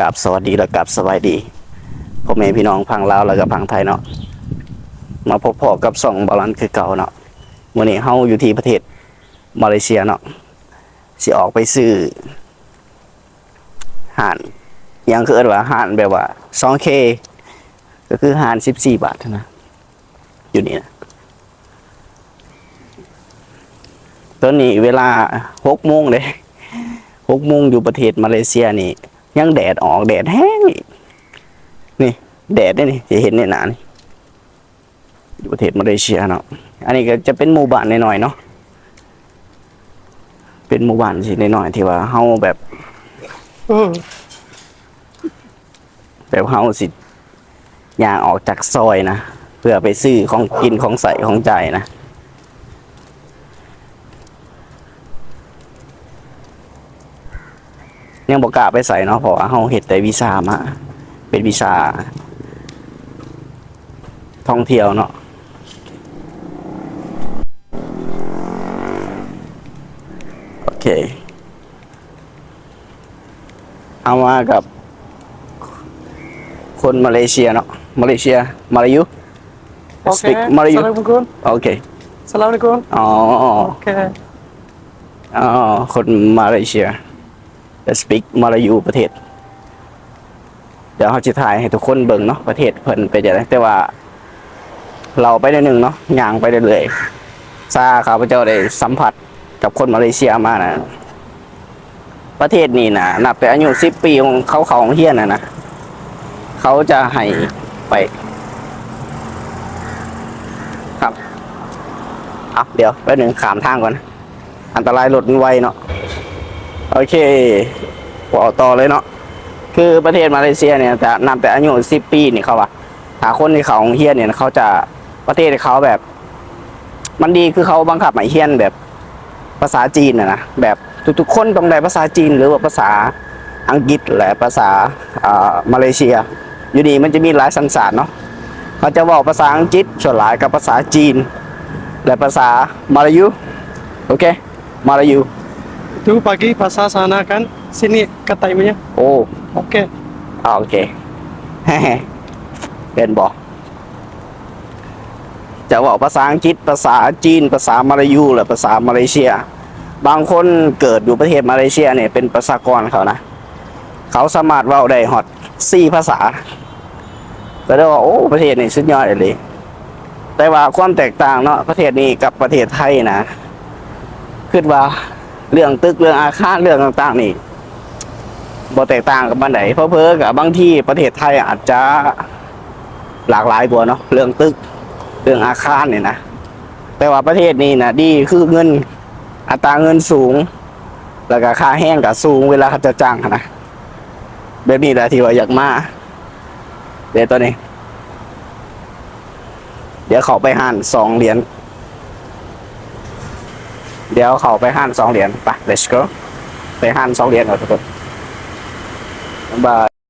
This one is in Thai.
กับสวัสดีและกับสบายดีพ่อแม่พี่น้องพังลาวแล้วก็พังไทยเนาะมาพบพอกับสองบาลันคือเก่าเนาะวันนี้เฮาอยู่ที่ประเทศมาเลเซียเนาะสิออกไปซื้อห่านยังคือเอิ้นว่าห่านแบบว่า 2K ก็คือห่าน 14 บาทนะอยู่นี่นะตอนนี้เวลา6โมงเลยหกโมงอยู่ประเทศมาเลเซียนี่ ยังแดดออกแดดแห้งอีกนี่ แดดนี่นี่จะเห็นในหนานี่อยู่ประเทศมาเลเซียเนาะอันนี้ก็จะเป็นหมู่บ้านหน่อยๆเนาะเป็นหมู่บ้านสิหน่อยๆที่ว่าเฮาแบบแบบเฮาสิย่างออกจากซอยนะเพื่อไปซื้อของกินของใส่ของใจายนะ ยังบอกกล้าไปใส่เนาะเพราะว่าเฮาเฮ็ดแต่วีซ่ามาเป็นวีซ่าท่องเที่ยวเนาะโอเค เอามากับ คนมาเลเซียเนาะมาเลเซียมาลายู Speak Okay. Melayu. Assalamualaikum. โอเค Assalamualaikum. อ๋อ Okay. อ๋อคนมาเลเซีย จะสปิกมาลายูประเทศ เดี๋ยวเขาจะถ่ายให้ทุกคนเบิ่งเนาะประเทศเพิ่นไปจังไดแต่ว่า เราไปได้หนึ่งเนาะย่างไปได้เลยซาข้าพเจ้าได้สัมผัสกับคนมาเลเซียมานะประเทศนี้นะนับแต่อายุสิบปีของเขาเขาของเฮียนนะนะเขาจะให้ไป ครับอะเดี๋ยวแป๊บหนึ่งขามทางก่อน อันตรายรถมันไวเนาะ โอเคบอกต่อเลยเนาะคือประเทศมาเลเซียเนี่ยจะนำแต่อายุสิบปีนี่เขาว่าถ้าคนที่เขาเฮียนเนี่ยเขาจะประเทศเขาแบบ มันดีคือเขาบังคับให้เฮียนแบบภาษาจีนนะนะแบบทุกๆคนต้องได้ภาษาจีน หรือว่าภาษาอังกฤษและภาษาอ่ามาเลเซีย อยู่ดีมันจะมีหลายสันสารเนาะเขาจะบอกภาษาอังกฤษส่วนหลายกับภาษาจีน และภาษามาลายูโอเคมาลายู Itu pagi pasar sana kan. Sini katanya. โอ้ Oke. อ่าโอเคเป็นบอก จะบอกภาษาอังกฤษภาษาจีน ภาษามาลายูหรือภาษามาเลเซีย บางคนเกิดอยู่ประเทศมาเลเซียเนี่ยเป็นประชากรเขานะ เขาสามารถเว่าได้ฮอตสี่ภาษา ก็ได้ว่าโอ้ประเทศนี้สุดยอดเลย แต่ว่าความแตกต่างเนาะประเทศนี้กับประเทศไทยนะคิดว่า เรื่องตึกเรื่องอาคารเรื่องต่างๆ นี่บ่แตกต่างกับบ้านไหนเพราะเพอกับบางที่ประเทศไทยอาจจะหลากหลายกว่าเนาะเรื่องตึกเรื่องอาคารเนี่ยนะแต่ว่าประเทศนี้นะดีคือเงินอัตราเงินสูง แล้วก็ค่าแห้งก็สูงเวลาเขาจะจ้างนะแบบนี้แหละที่ว่าอยากมาเดี๋ยวตัวนี้ เดี๋ยวเขาไปห้านสองเหรียญ เดี๋ยวเขาไปหันสองเหรียญไป let's go ไปหันสองเหรียญเอาทุกคนบาย